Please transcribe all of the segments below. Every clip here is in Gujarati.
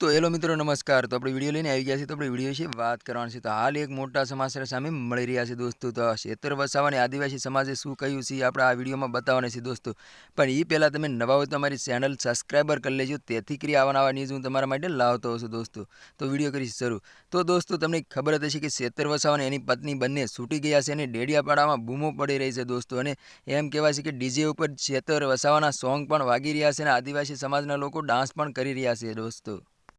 તો હેલો મિત્રો, નમસ્કાર. તો આપણે વીડિયો લઈને આવી ગયા છીએ તો આપણે વીડિયો વિશે વાત કરવાની છે. તો હાલ એક મોટા સમાચાર સામે મળી રહ્યા છે દોસ્તો. તો શેતર વસાવાની આદિવાસી સમાજે શું કહ્યું છે આપણે આ વિડીયોમાં બતાવવાના છે દોસ્તો. પણ એ પહેલાં તમે નવા હોય તો અમારી ચેનલ સબસ્ક્રાઈબર કરી લેજો. તેથી કરી આવા નવા ન્યૂઝ હું તમારા માટે લાવતો હશું દોસ્તો. તો વીડિયો કરીશ શરૂ. તો દોસ્તો, તમને ખબર હશે કે શેતર વસાવાની એની પત્ની બંને છૂટી ગયા છે અને ડેડિયાપાડામાં બૂમો પડી રહી છે દોસ્તો. અને એમ કહેવાય છે કે ડીજે ઉપર ક્ષેત્ર વસાવાના સોંગ પણ વાગી રહ્યા છે અને આદિવાસી સમાજના લોકો ડાન્સ પણ કરી રહ્યા છે દોસ્તો.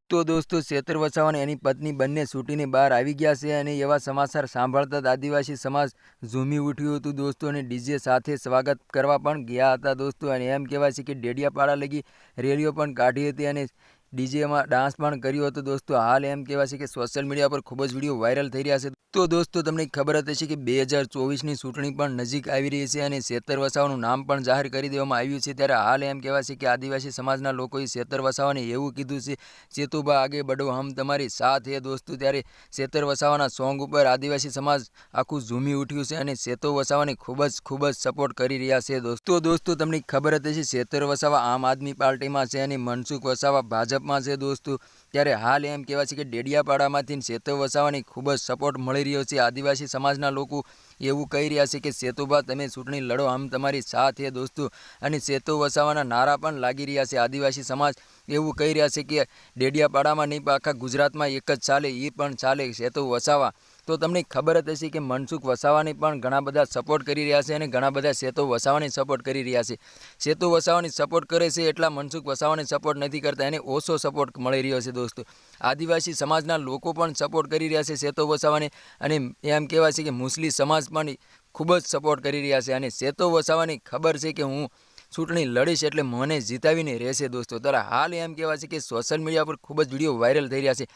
તો દોસ્તો શેતર વસાવા અને એની પત્ની બંને છૂટીને બહાર આવી ગયા છે અને એવા સમાચાર સાંભળતા આદિવાસી સમાજ ઝૂમી ઉઠ્યું હતું. દોસ્તો અને ડીજે સાથે સ્વાગત કરવા પણ ગયા હતા દોસ્તો અને એમ કહેવાય છે કે ડેડિયાપાડા લગી રેલીઓ પણ કાઢી હતી અને ડીજેમાં ડાન્સ પણ કર્યો હતો. દોસ્તો હાલ એમ કહેવાય છે કે સોશિયલ મીડિયા પર ખૂબ જ વીડિયો વાયરલ થઈ રહ્યા છે. તો દોસ્તો, તમને ખબર હતી હશે કે બે હજાર ચોવીસની ચૂંટણી પણ નજીક આવી રહી છે અને શેતર વસાવાનું નામ પણ જાહેર કરી દેવામાં આવ્યું છે. ત્યારે હાલ એમ કહેવાય છે કે આદિવાસી સમાજના લોકોએ શેતર વસાવાને એવું કીધું છે સેતુબા આગે બડો હમ તમારી સાથ હે દોસ્તો. ત્યારે શેતર વસાવાના સોંગ ઉપર આદિવાસી સમાજ આખું ઝૂમી ઉઠ્યું છે અને સેતો વસાવાને ખૂબ જ ખૂબ જ સપોર્ટ કરી રહ્યા છે દોસ્તો. દોસ્તો, તમને ખબર હતી હશે શેતર વસાવા આમ આદમી પાર્ટીમાં છે અને મનસુખ વસાવા ભાજપમાં છે દોસ્તો. ત્યારે હાલ એમ કહેવાય છે કે ડેડિયાપાડામાંથી સેતો વસાવાની ખૂબ જ સપોર્ટ મળી રહ્યો છે. આદિવાસી સમાજના લોકો એવું કહી રહ્યા છે કે સેતુભા, તમે ચૂંટણી લડો. આમ તમારી સાથ હે દોસ્તો. અને સેતુ વસાવાના નારા પણ લાગી રહ્યા છે. આદિવાસી સમાજ એવું કહી રહ્યા છે કે ડેડિયાપાડામાં નહીં, પણ આખા ગુજરાતમાં એક જ ચાલે એ પણ ચાલે, સેતુ વસાવા. તો તમને ખબર જ હશે કે મનસુખ વસાવાની પણ ઘણા બધા સપોર્ટ કરી રહ્યા છે અને ઘણા બધા સેતુ વસાવાની સપોર્ટ કરી રહ્યા છે. સેતુ વસાવાની સપોર્ટ કરે છે એટલા મનસુખ વસાવાની સપોર્ટ નથી કરતા. એને ઓછો સપોર્ટ મળી રહ્યો છે દોસ્તો. આદિવાસી સમાજના લોકો પણ સપોર્ટ કરી રહ્યા છે સેતુ વસાવાને. અને એમ કહેવાય છે કે મુસ્લિમ સમાજ પણ ખૂબ જ સપોર્ટ કરી રહ્યા છે અને સેતો વસાવાની ખબર છે કે હું ચૂંટણી લડીશ એટલે મને જીતાવીને રહેશે દોસ્તો. તારા હાલ એમ કહેવાય છે કે સોશિયલ મીડિયા પર ખૂબ જ વીડિયો વાયરલ થઈ રહ્યા છે.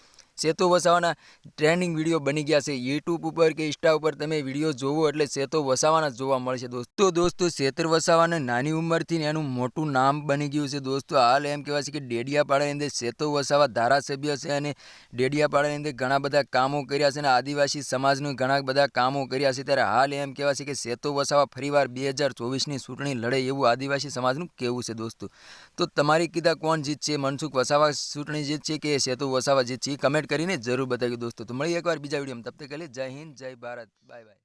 સેતુ વસાવાના ટ્રેન્ડિંગ વીડિયો બની ગયા છે. યુટ્યુબ ઉપર કે ઇન્સ્ટા ઉપર તમે વીડિયો જોવો એટલે સેતુ વસાવાના જોવા મળશે. દોસ્તો દોસ્તો, સેતર વસાવાને નાની ઉંમરથી એનું મોટું નામ બની ગયું છે. દોસ્તો, હાલ એમ કહેવાય છે કે ડેડિયાપાડાની અંદર સેતુ વસાવા ધારાસભ્ય છે અને ડેડિયાપાડાની અંદર ઘણા બધા કામો કર્યા છે અને આદિવાસી સમાજનું ઘણા બધા કામો કર્યા છે. ત્યારે હાલ એમ કહેવાય છે કે સેતુ વસાવા ફરીવાર બે હજાર ચોવીસની ચૂંટણી લડે એવું આદિવાસી સમાજનું કહેવું છે દોસ્તો. તો તમારી કીધા કોણ જીતશે? મનસુખ વસાવા ચૂંટણી જીતશે કે સેતુ વસાવા જીતશે? કમેન્ટ કરીને જરૂર બતાવ્યું દોસ્તો. તો મળી એકવાર બીજા વિડીયોમાં. તબ તક જય હિન્દ, જય ભારત. Bye bye.